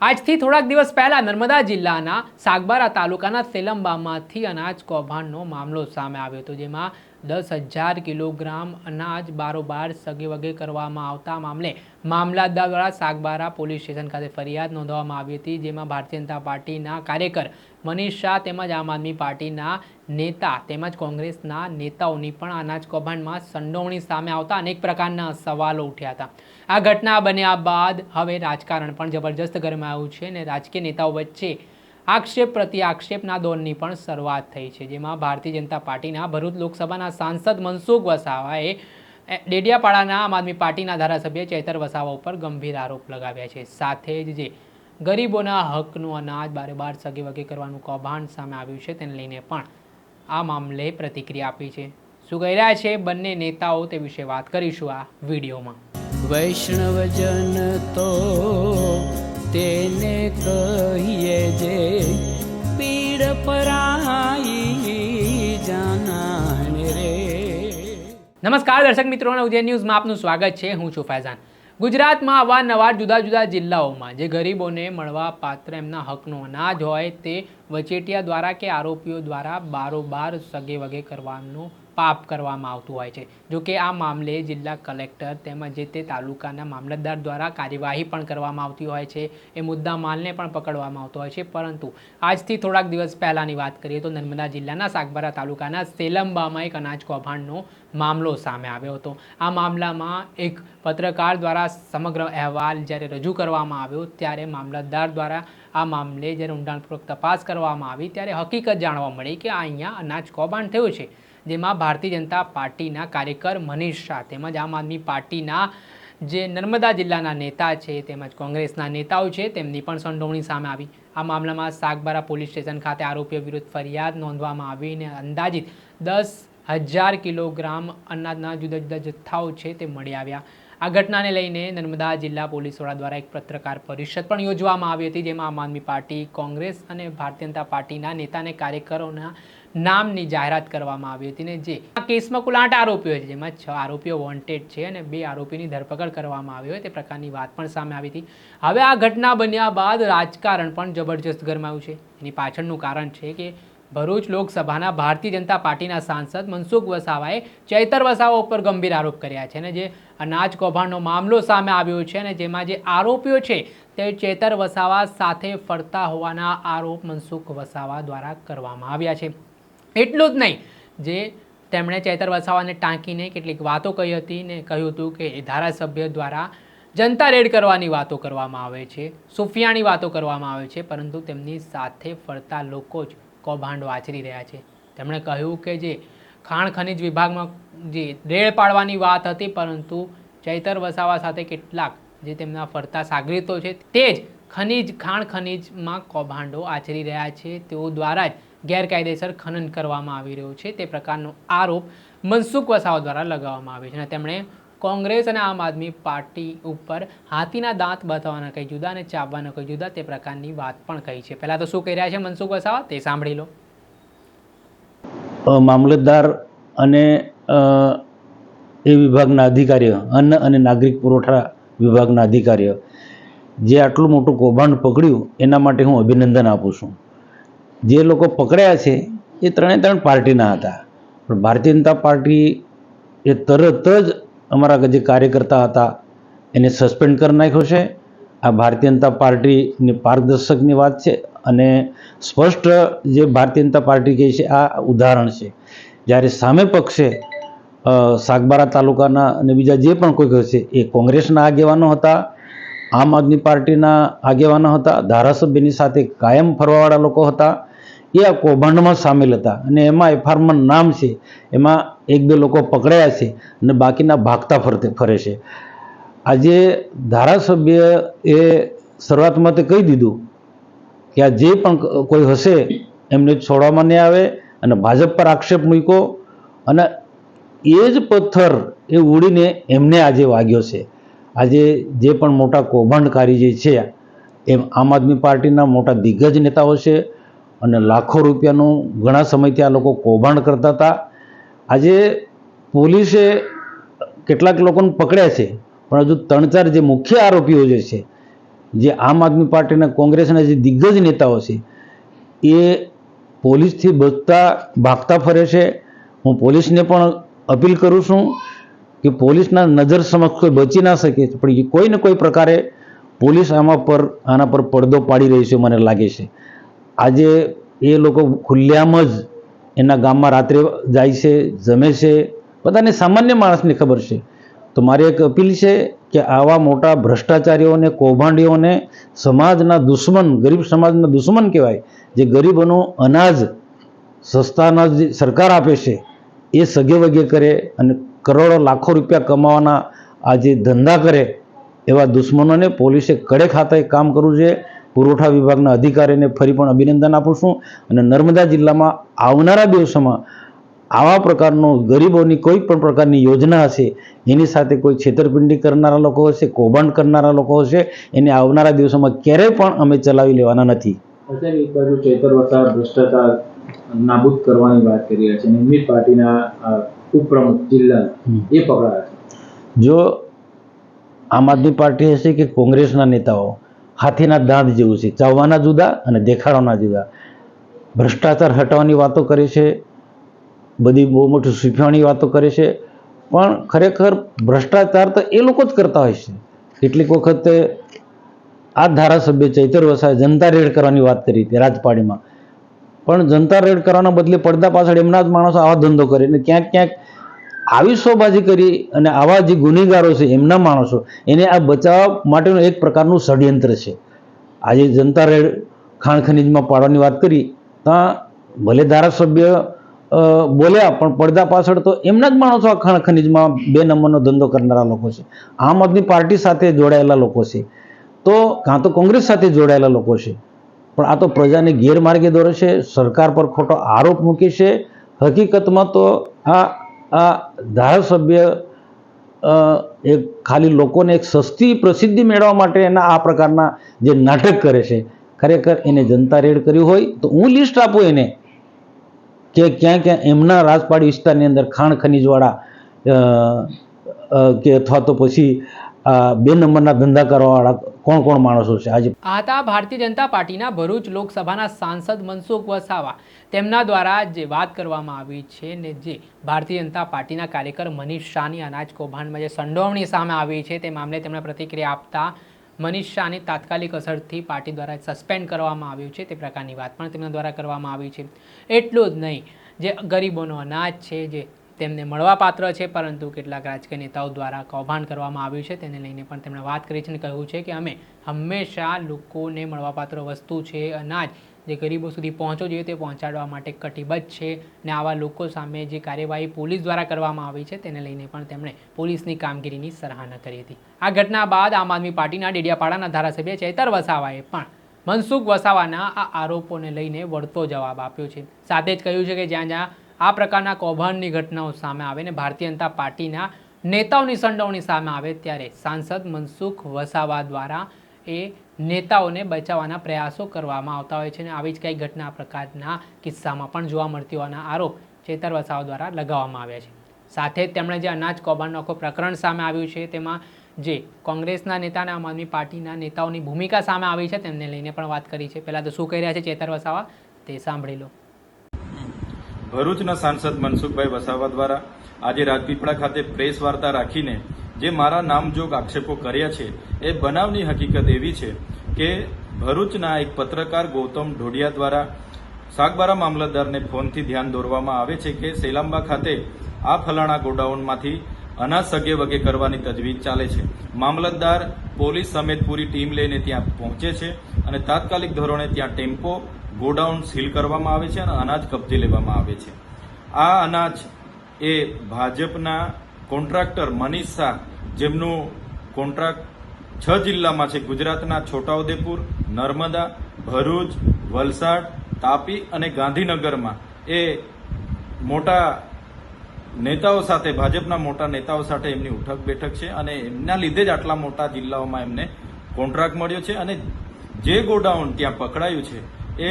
આજથી થોડાક દિવસ પહેલા નર્મદા જિલ્લાના સાગબારા તાલુકાના સેલંબામાંથી અનાજ કૌભાંડનો મામલો સામે આવ્યો હતો, જેમાં દસ હજાર કિલોગ્રામ અનાજ બારોબાર સગે વગે કરવામાં આવતા મામલે મામલતદાર દ્વારા સાગબારા પોલીસ સ્ટેશન ખાતે ફરિયાદ નોંધવામાં આવી હતી, જેમાં ભારતીય જનતા પાર્ટીના કાર્યકર મનીષ શાહ તેમજ આમ આદમી પાર્ટીના નેતા તેમજ કોંગ્રેસના નેતાઓની પણ અનાજ કૌભાંડમાં સંડોવણી સામે આવતા અનેક પ્રકારના સવાલો ઉઠ્યા હતા. આ ઘટના બન્યા બાદ હવે રાજકારણ પણ જબરજસ્ત ગરમાયું છે અને રાજકીય નેતાઓ વચ્ચે આક્ષેપ પ્રતિ આક્ષેપના દોરની પણ શરૂઆત થઈ છે. જેમાં ભારતીય જનતા પાર્ટીના ભરૂચ લોકસભાના સાંસદ મનસુખ વસાવાએ ડેડિયાપાડાના આમ આદમી પાર્ટીના ધારાસભ્ય ચેતર વસાવા ઉપર ગંભીર આરોપ લગાવ્યા છે. સાથે જ જે ગરીબોના હકનું અનાજ બારે બાર સગે વગે કરવાનું કૌભાંડ સામે આવ્યું છે તેને લઈને પણ આ મામલે પ્રતિક્રિયા આપી છે. શું કહી રહ્યા છે બંને નેતાઓ તે વિશે વાત કરીશું આ વિડીયોમાં. વૈષ્ણવજન તો તેને કહીએ જે પીડ પરાઈ જાનાને રે. નમસ્કાર દર્શક મિત્રો ઉદય ન્યૂઝમાં આપનું સ્વાગત છે. હું છું ફૈઝાન. ગુજરાતમાં અવારનવાર જુદા જુદા જિલ્લાઓમાં જે ગરીબોને મળવા પાત્ર એમના હકનો અનાજ હોય તે વચેટિયા દ્વારા કે આરોપીઓ દ્વારા બારોબાર સગે વગે કરવાનું પાપ કરવામાં આવતું હોય છે. જો કે આ મામલે જિલ્લા કલેક્ટર તેમજ જે તે તાલુકાના મામલતદાર દ્વારા કાર્યવાહી પણ કરવામાં આવતી હોય છે. એ મુદ્દા માલને પણ પકડવામાં આવતો હોય છે. પરંતુ આજથી થોડાક દિવસ પહેલાંની વાત કરીએ તો નર્મદા જિલ્લાના સાગબારા તાલુકાના સેલંબામાં એક અનાજ કૌભાંડનો મામલો સામે આવ્યો હતો. આ મામલામાં એક પત્રકાર દ્વારા સમગ્ર અહેવાલ જ્યારે રજૂ કરવામાં આવ્યો ત્યારે મામલતદાર દ્વારા આ મામલે જ્યારે ઊંડાણપૂર્વક તપાસ કરવામાં આવી ત્યારે હકીકત જાણવા મળી કે અહીંયા અનાજ કૌભાંડ થયું છે, જેમાં ભારતીય જનતા પાર્ટીના કાર્યકર મનીષ શાહ તેમજ આમ આદમી પાર્ટીના જે નર્મદા જિલ્લાના નેતા છે તેમજ કોંગ્રેસના નેતાઓ છે તેમની પણ સંડોવણી સામે આવી. આ મામલામાં સાગબારા પોલીસ સ્ટેશન ખાતે આરોપીઓ વિરુદ્ધ ફરિયાદ નોંધવામાં આવી અને અંદાજિત દસ હજાર કિલોગ્રામ અનાજના જુદા જુદા જથ્થાઓ છે તે મળી આવ્યા. આ ઘટનાને લઈને નર્મદા જિલ્લા પોલીસ વડા દ્વારા એક પત્રકાર પરિષદ પણ યોજવામાં આવી હતી, જેમાં આમ આદમી પાર્ટી, કોંગ્રેસ અને ભારતીય જનતા પાર્ટીના નેતા અને કાર્યકરોના નામની જાહેરાત કરવામાં આવી હતી ને જે આ કેસમાં કુલ આઠ આરોપીઓ છે, જેમાં છ આરોપીઓ વોન્ટેડ છે અને બે આરોપીની ધરપકડ કરવામાં આવી હોય તે પ્રકારની વાત પણ સામે આવી હતી. હવે આ ઘટના બન્યા બાદ રાજકારણ પણ જબરજસ્ત ગરમાયું છે. એની પાછળનું કારણ છે કે ભરૂચ લોકસભાના ભારતીય જનતા પાર્ટીના સાંસદ મનસુખ વસાવાએ ચૈતર વસાવા ઉપર ગંભીર આરોપ કર્યા છે અને જે અનાજ કૌભાંડનો મામલો સામે આવ્યો છે અને જેમાં જે આરોપીઓ છે તે ચેતર વસાવા સાથે ફરતા હોવાના આરોપ મનસુખ વસાવા દ્વારા કરવામાં આવ્યા છે. એટલું જ નહીં, જે તેમણે ચેતર વસાવાને ટાંકીને કેટલીક વાતો કહી હતી ને કહ્યું હતું કે એ ધારાસભ્ય દ્વારા જનતા રેડ કરવાની વાતો કરવામાં આવે છે, સુફિયાની વાતો કરવામાં આવે છે, પરંતુ તેમની સાથે ફરતા લોકો જ કૌભાંડો આચરી રહ્યા છે. તેમણે કહ્યું કે જે ખાણ ખનિજ વિભાગમાં જે રેડ પાડવાની વાત હતી, પરંતુ ચૈતર વસાવા સાથે કેટલાક જે તેમના ફરતા સાગરીતો છે, તે જ ખનિજ, ખાણ ખનિજમાં કૌભાંડો આચરી રહ્યા છે. તેઓ દ્વારા જ ગેરકાયદેસર ખનન કરવામાં આવી રહ્યું છે. તે પ્રકારનો આરોપ મનસુખ વસાવા દ્વારા લગાવવામાં આવ્યો છે. અને તેમણે કોંગ્રેસ અને આમ આદમી પાર્ટી ઉપર હાથીના દાંત બતાવવાના કંઈ જુદા અને ચાવવાના કંઈ જુદા તે પ્રકારની વાત પણ કહી છે. પહેલાં તો શું કહી રહ્યા છે મનસુખ વસાવા? તે સાંભળી લો. મામલતદાર અને એ વિભાગના અધિકારીઓ અન્ન અને નાગરિક પુરવઠા વિભાગના અધિકારીઓ જે આટલું મોટું કૌભાંડ પકડ્યું એના માટે હું અભિનંદન આપું છું. જે લોકો પકડ્યા છે એ ત્રણે ત્રણ પાર્ટીના હતા. પણ ભારતીય જનતા પાર્ટી એ તરત જ અમારા જે કાર્યકર્તા હતા, એને સસ્પેન્ડ કરી નાખ્યો છે. આ ભારતીય જનતા પાર્ટીની પારદર્શકની વાત છે અને સ્પષ્ટ જે ભારતીય જનતા પાર્ટી કહે છે, આ ઉદાહરણ છે. જ્યારે સામે પક્ષે સાગબારા તાલુકાના અને બીજા જે પણ કોઈ હશે એ કોંગ્રેસના આગેવાનો હતા, આમ આદમી પાર્ટીના આગેવાનો હતા, ધારાસભ્યની સાથે કાયમ ફરવાવાળા લોકો હતા એ આ કૌભાંડમાં સામેલ હતા. અને એમાં એફઆરમાં નામ છે. એમાં એક બે લોકો પકડાયા છે અને બાકીના ભાગતા ફરતે ફરે છે. આજે ધારાસભ્ય એ શરૂઆતમાં તે કહી દીધું કે આ જે પણ કોઈ હશે એમને છોડવામાં નહીં આવે અને ભાજપ પર આક્ષેપ મૂક્યો અને એ જ પથ્થર એ ઉડીને એમને આજે વાગ્યો છે. આજે જે પણ મોટા કૌભાંડકારી જે છે, એમ આમ આદમી પાર્ટીના મોટા દિગ્ગજ નેતાઓ છે અને લાખો રૂપિયાનું ઘણા સમયથી આ લોકો કૌભાંડ કરતા હતા. આજે પોલીસે કેટલાક લોકોને પકડ્યા છે, પણ હજુ ત્રણ ચાર જે મુખ્ય આરોપીઓ જે છે, જે આમ આદમી પાર્ટીના કોંગ્રેસના જે દિગ્ગજ નેતાઓ છે, એ પોલીસથી બચતા ભાગતા ફરે છે. હું પોલીસને પણ અપીલ કરું છું કે પોલીસના નજર સમક્ષ કોઈ બચી ના શકે, પણ કોઈ ને કોઈ પ્રકારે પોલીસ આમાં પર, આના પર પડદો પાડી રહી છે, મને લાગે છે. આજે એ લોકો ખુલ્લેઆમ જ એના ગામમાં રાત્રે જાય છે, જમે છે. બધાને સામાન્ય માણસને ખબર છે. તો મારી એક અપીલ છે કે આવા મોટા ભ્રષ્ટાચારીઓને, કૌભાંડીઓને સમાજના દુશ્મન, ગરીબ સમાજના દુશ્મન કહેવાય, જે ગરીબોનો અનાજ સસ્તાના જે સરકાર આપે છે, એ સગે વગે કરે અને કરોડો, લાખો રૂપિયા કમાવાના આ જે ધંધા કરે, એવા દુશ્મનોને પોલીસે કડે હાથે કામ કરવું છે પુરવઠા વિભાગના અધિકારીને ફરી પણ અભિનંદન આપું છું અને નર્મદા જિલ્લામાં આવનારા દિવસોમાં આવા પ્રકારનો ગરીબોની કોઈ પણ પ્રકારની યોજના હશે એની સાથે કોઈ છેતરપિંડી કરનારા લોકો હશે કૌભાંડ કરનારા લોકો હશે એને આવનારા દિવસોમાં ક્યારેય પણ અમે ચલાવી લેવાના નથી. એક બાજુ ચેતર ભ્રષ્ટાચાર નાબૂદ કરવાની વાત કરી રહ્યા છે નિર્મિત પાર્ટીના ઉપપ્રમુખ જિલ્લા એ પકડાયા છે. જો આમ આદમી પાર્ટી હશે કે કોંગ્રેસના નેતાઓ હાથીના દાંત જેવું છે, ચાવવાના જુદા અને દેખાડવાના જુદા. ભ્રષ્ટાચાર હટાવવાની વાતો કરે છે, બધી બહુ મોટી શીખવાની વાતો કરે છે, પણ ખરેખર ભ્રષ્ટાચાર તો એ લોકો જ કરતા હોય છે. કેટલીક વખતે આ ધારાસભ્ય ચૈતર વસાએ જનતા રેડ કરવાની વાત કરી હતી રાજપાડીમાં. પણ જનતા રેડ કરવાના બદલે પડદા પાછળ એમના જ માણસો આવા ધંધો કરે અને ક્યાંક ક્યાંક આવી શોબાજી કરી અને આવા જે ગુનેગારો છે, એમના માણસો, એને આ બચાવવા માટેનું એક પ્રકારનું ષડયંત્ર છે. આજે જનતા રેડ ખાણ ખનીજમાં પાડવાની વાત કરી, ત્યાં ભલે ધારાસભ્ય બોલ્યા, પણ પડદા પાછળ તો એમના જ માણસો આ ખાણ ખનીજમાં બે નંબરનો ધંધો કરનારા લોકો છે. આમ આદમી પાર્ટી સાથે જોડાયેલા લોકો છે. તો કાં તો કોંગ્રેસ સાથે જોડાયેલા લોકો છે. પણ આ તો પ્રજાને ગેરમાર્ગે દોરે છે, સરકાર પર ખોટો આરોપ મૂકે છે. હકીકતમાં તો આ આ ધારાસભ્ય એક ખાલી લોકોને એક સસ્તી પ્રસિદ્ધિ મેળવવા માટે એના આ પ્રકારના જે નાટક કરે છે, ખરેખર એને જનતા રેડ કર્યું હોય તો હું લિસ્ટ આપું એને કે ક્યાં ક્યાં એમના રાજપાડી વિસ્તારની અંદર ખાણ ખનીજવાળા કે અથવા તો પછી બે નંબરના ધંધા કરવાવાળા કોણ કોણ માણસો છે? આજે આ ભારતીય જનતા પાર્ટીના ભરૂચ લોકસભાના સાંસદ મનસુખ વસાવા તેમના દ્વારા જે વાત કરવામાં આવી છે ને જે ભારતીય જનતા પાર્ટીના કાર્યકર મનીષ શાહની અનાજ કૌભાંડમાં જે સંડોવણી સામે આવી છે તે મામલે તેમણે પ્રતિક્રિયા આપતા મનીષ શાહને તાત્કાલિક અસરથી પાર્ટી દ્વારા સસ્પેન્ડ કરવામાં આવ્યું છે તે પ્રકારની વાત પણ તેમના દ્વારા કરવામાં આવી છે. એટલું જ નહીં, જે ગરીબોનો અનાજ છે, જે તેમને મળવાપાત્ર છે, પરંતુ કેટલાક રાજકીય નેતાઓ દ્વારા કૌભાંડ કરવામાં આવ્યું છે. તેને લઈને પણ તેમણે વાત કરી છે અને કહ્યું છે કે અમે હંમેશા લોકોને મળવાપાત્ર વસ્તુ છે, અનાજ જે ગરીબો સુધી પહોંચવો જોઈએ તે પહોંચાડવા માટે કટિબદ્ધ છે ને આવા લોકો સામે જે કાર્યવાહી પોલીસ દ્વારા કરવામાં આવી છે, તેને લઈને પણ તેમણે પોલીસની કામગીરીની સરાહના કરી હતી. આ ઘટના બાદ આમ આદમી પાર્ટીના ડેડિયાપાડાના ધારાસભ્ય ચેતર વસાવાએ પણ મનસુખ વસાવાના આ આરોપોને લઈને વળતો જવાબ આપ્યો છે. સાથે જ કહ્યું છે કે જ્યાં જ્યાં આ પ્રકારના કૌભાંડની ઘટનાઓ સામે આવે ને ભારતીય જનતા પાર્ટીના નેતાઓની સંડોવણી સામે આવે ત્યારે સાંસદ મનસુખ વસાવા દ્વારા એ નેતાઓને બચાવવાના પ્રયાસો કરવામાં આવતા હોય છે અને આવી જ કંઈક ઘટના પ્રકારના કિસ્સામાં પણ જોવા મળતી હોવાના આરોપ ચેતર વસાવા દ્વારા લગાવવામાં આવ્યા છે. સાથે તેમણે જે અનાજ કૌભાંડનું આખું પ્રકરણ સામે આવ્યું છે, તેમાં જે કોંગ્રેસના નેતા અને આમ આદમી પાર્ટીના નેતાઓની ભૂમિકા સામે આવી છે, તેમને લઈને પણ વાત કરી છે. પહેલાં તો શું કહી રહ્યા છે ચેતર વસાવા? તે સાંભળી લો. ભરૂચના સાંસદ મનસુખભાઈ વસાવા દ્વારા આજે રાજપીપળા ખાતે પ્રેસ વાર્તા રાખીને જે મારા નામજોગ આક્ષેપો કર્યા છે, એ બનાવની હકીકત એવી છે કે ભરૂચના એક પત્રકાર ગૌતમ ઢોડિયા દ્વારા સાગબારા મામલતદારને ફોનથી ધ્યાન દોરવામાં આવે છે કે સેલાંબા ખાતે આ ફલાણા ગોડાઉનમાંથી અનાજ સગે વગે કરવાની તજવીજ ચાલે છે. મામલતદાર પોલીસ સમેત પૂરી ટીમ લઈને ત્યાં પહોંચે છે અને તાત્કાલિક ધોરણે ત્યાં ટેમ્પો ગોડાઉન સીલ કરવામાં આવે છે અને અનાજ કબજે લેવામાં આવે છે. આ અનાજ એ ભાજપના કોન્ટ્રાક્ટર મનીષ શાહ, જેમનું કોન્ટ્રાક્ટ છ જિલ્લામાં છે. ગુજરાતના છોટાઉદેપુર, નર્મદા, ભરૂચ, વલસાડ, તાપી અને ગાંધીનગરમાં. એ મોટા નેતાઓ સાથે, ભાજપના મોટા નેતાઓ સાથે એમની ઉઠક બેઠક છે અને એમના લીધે જ આટલા મોટા જિલ્લાઓમાં એમને કોન્ટ્રાક્ટ મળ્યો છે અને જે ગોડાઉન ત્યાં પકડાયું છે એ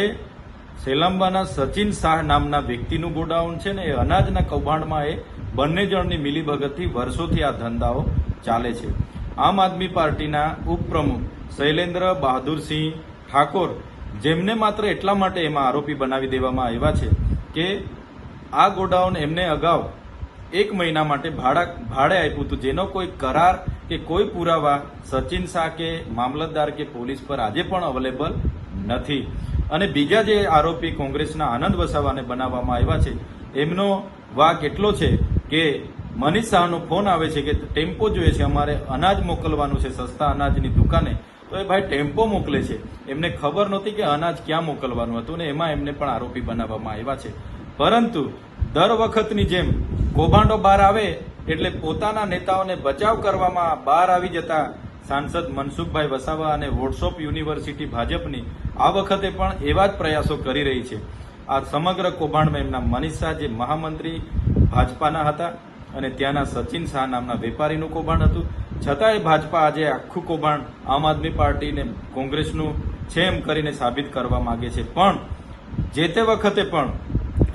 સેલાંબાના સચિન શાહ નામના વ્યક્તિનું ગોડાઉન છે ને એ અનાજના કૌભાંડમાં એ બંને જણની મિલીભગતથી વર્ષોથી આ ધંધાઓ ચાલે છે. આમ આદમી પાર્ટીના ઉપપ્રમુખ શૈલેન્દ્ર બહાદુરસિંહ ઠાકોર, જેમને માત્ર એટલા માટે એમાં આરોપી બનાવી દેવામાં આવ્યા છે કે આ ગોડાઉન એમને અગાઉ એક મહિના માટે ભાડા, ભાડે આપ્યું હતું. જેનો કોઈ કરાર કે કોઈ પુરાવા સચિન શાહ કે મામલતદાર કે પોલીસ પર આજે પણ અવેલેબલ નથી. અને બીજા જે આરોપી કોંગ્રેસના આનંદ વસાવાને બનાવવામાં આવ્યા છે, એમનો વાક એટલો છે કે મનીષ શાહનો ફોન આવે છે કે ટેમ્પો જોઈએ છે, અમારે અનાજ મોકલવાનું છે સસ્તા અનાજની દુકાને. તો એ ભાઈ ટેમ્પો મોકલે છે. એમને ખબર નહોતી કે અનાજ ક્યાં મોકલવાનું હતું ને એમાં એમને પણ આરોપી બનાવવામાં આવ્યા છે. પરંતુ દર વખતની જેમ કૌભાંડો બહાર આવે એટલે પોતાના નેતાઓને બચાવ કરવામાં બહાર આવી જતા સાંસદ મનસુખભાઈ વસાવા અને વોટ્સઅપ યુનિવર્સિટી ભાજપની આ વખતે પણ એવા જ પ્રયાસો કરી રહી છે. આ સમગ્ર કૌભાંડમાં એમના મનીષ શાહ, જે મહામંત્રી ભાજપાના હતા અને ત્યાંના સચિન શાહ નામના વેપારીનું કૌભાંડ હતું. છતાંય ભાજપા આજે આખું કૌભાંડ આમ આદમી પાર્ટીને કોંગ્રેસનું છે એમ કરીને સાબિત કરવા માંગે છે. પણ જે તે વખતે પણ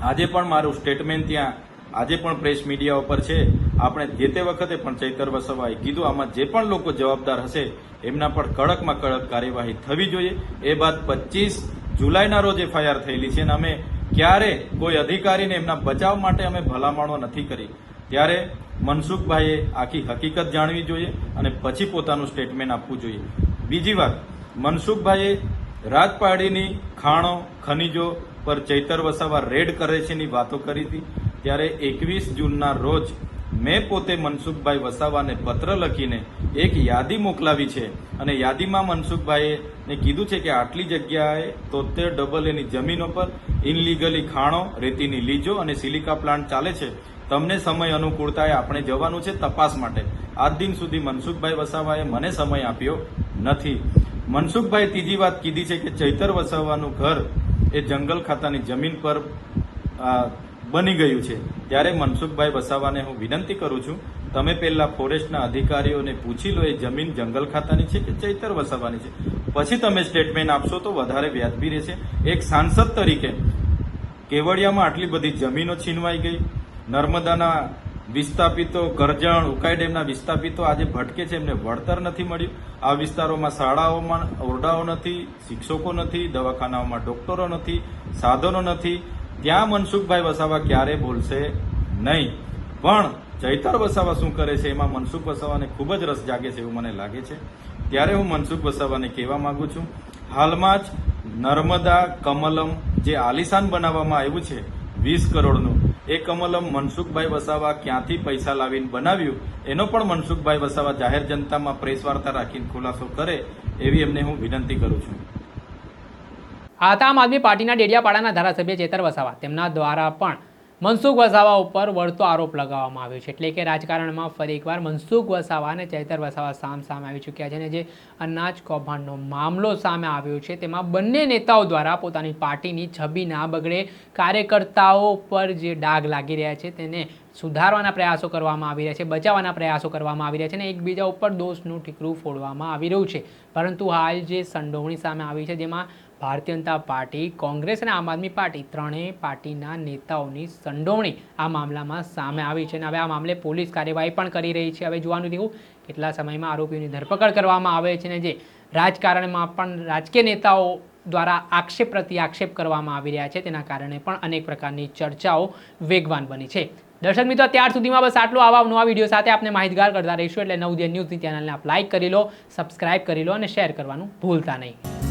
આજે પણ મારું સ્ટેટમેન્ટ ત્યાં, આજે પણ પ્રેસ મીડિયા ઉપર છે. આપણે જે તે વખતે પણ ચૈતર વસાવાએ કીધું, આમાં જે પણ લોકો જવાબદાર હશે, એમના પર કડકમાં કડક કાર્યવાહી થવી જોઈએ. એ બાદ પચીસ જુલાઈના રોજ એફઆઈઆર થયેલી છે અને અમે ક્યારે કોઈ અધિકારીને એમના બચાવ માટે અમે ભલામણો નથી કરી. ત્યારે મનસુખભાઈએ આખી હકીકત જાણવી જોઈએ અને પછી પોતાનું સ્ટેટમેન્ટ આપવું જોઈએ. બીજી વાત, મનસુખભાઈએ રાજપાડીની ખાણો, ખનીજો પર ચૈતર વસાવા રેડ કરે છે એની વાતો કરી હતી. ત્યારે એકવીસ જૂનના રોજ મેં પોતે મનસુખભાઈ વસાવાને પત્ર લખીને એક યાદી મોકલાવી છે. અને યાદીમાં મનસુખભાઈએ કીધું છે કે આટલી જગ્યાએ તોતેર ડબલ એની જમીનો પર ઇનલીગલી ખાણો, રેતીની લીજો અને સિલિકા પ્લાન્ટ ચાલે છે. તમને સમય અનુકૂળતાએ આપણે જવાનું છે તપાસ માટે. આજ દિન સુધી મનસુખભાઈ વસાવાએ મને સમય આપ્યો નથી. મનસુખભાઈ ત્રીજી વાત કીધી છે કે ચૈતર વસાવાનું ઘર એ જંગલ ખાતાની જમીન પર બની ગયું છે. ત્યારે મનસુખભાઈ વસાવાને હું વિનંતી કરું છું, તમે પહેલા ફોરેસ્ટના અધિકારીઓને પૂછી લો, એ જમીન જંગલ ખાતાની છે કે ચૈતર વસાવાની છે? પછી તમે સ્ટેટમેન્ટ આપશો તો વધારે વ્યાજબી રહેશે. એક સાંસદ તરીકે કેવડિયામાં આટલી બધી જમીનો છીનવાઈ ગઈ. નર્મદાના વિસ્થાપિતો, કરજણ, ઉકાઈ ડેમના વિસ્થાપિતો આજે ભટકે છે, એમને વળતર નથી મળ્યું. આ વિસ્તારોમાં શાળાઓમાં ઓરડાઓ નથી, શિક્ષકો નથી, દવાખાનાઓમાં ડોક્ટરો નથી, સાધનો નથી. ત્યાં મનસુખભાઈ વસાવા ક્યારે બોલશે નહીં. પણ ચૈતર વસાવા શું કરે છે એમાં મનસુખ વસાવાને ખૂબ જ રસ જાગે છે એવું મને લાગે છે. ત્યારે હું મનસુખ વસાવાને કહેવા માંગુ છું, હાલમાં જ નર્મદા કમલમ જે આલિશાન બનાવવામાં આવ્યું છે, વીસ કરોડનું, એ કમલમ મનસુખભાઈ વસાવા ક્યાંથી પૈસા લાવીને બનાવ્યું, એનો પણ મનસુખભાઈ વસાવા જાહેર જનતામાં પ્રેસ વાર્તા રાખીને ખુલાસો કરે, એવી એમને હું વિનંતી કરું છું. આમ આદમી પાર્ટીના ડેડિયાપાડાના ધારાસભ્ય ચેતર વસાવા. તેમના દ્વારા પણ મનસુખ વસાવા ઉપર વળતો આરોપ લગાવવામાં આવ્યો છે. એટલે કે રાજકારણમાં ફરી એકવાર મનસુખ વસાવા અને ચેતર વસાવા સામ સામે આવી ચૂક્યા છે અને જે અનાજ કૌભાંડનો મામલો સામે આવ્યો છે, તેમાં બંને નેતાઓ દ્વારા પોતાની પાર્ટીની છબી ના બગડે કાર્યકર્તાઓ પર જે ડાઘ લાગી રહ્યા છે, તેને સુધારવાના પ્રયાસો કરવામાં આવી રહ્યા છે, બચાવવાના પ્રયાસો કરવામાં આવી રહ્યા છે અને એકબીજા ઉપર દોષનું ઠીકરું ફોડવામાં આવી રહ્યું છે. પરંતુ હાલ જે સંડોવણી સામે આવી છે, જેમાં ભારતીય જનતા પાર્ટી, કોંગ્રેસ અને આમ આદમી પાર્ટી ત્રણેય પાર્ટીના નેતાઓની સંડોવણી આ મામલામાં સામે આવી છે અને હવે આ મામલે પોલીસ કાર્યવાહી પણ કરી રહી છે. હવે જોવાનું રહ્યું કેટલા સમયમાં આરોપીઓની ધરપકડ કરવામાં આવે છે અને જે રાજકારણમાં પણ રાજકીય નેતાઓ દ્વારા આક્ષેપ પ્રતિ આક્ષેપ કરવામાં આવી રહ્યા છે તેના કારણે પણ અનેક પ્રકારની ચર્ચાઓ વેગવાન બની છે. દર્શક મિત્રો, ત્યાર સુધીમાં બસ આટલું. આવા નવા વીડિયો સાથે આપણે માહિતગાર કરતા રહીશું. એટલે નવદિયા ન્યૂઝની ચેનલને આપ લાઇક કરી લો સબસ્ક્રાઇબ કરી લો અને શેર કરવાનું ભૂલતા નહીં.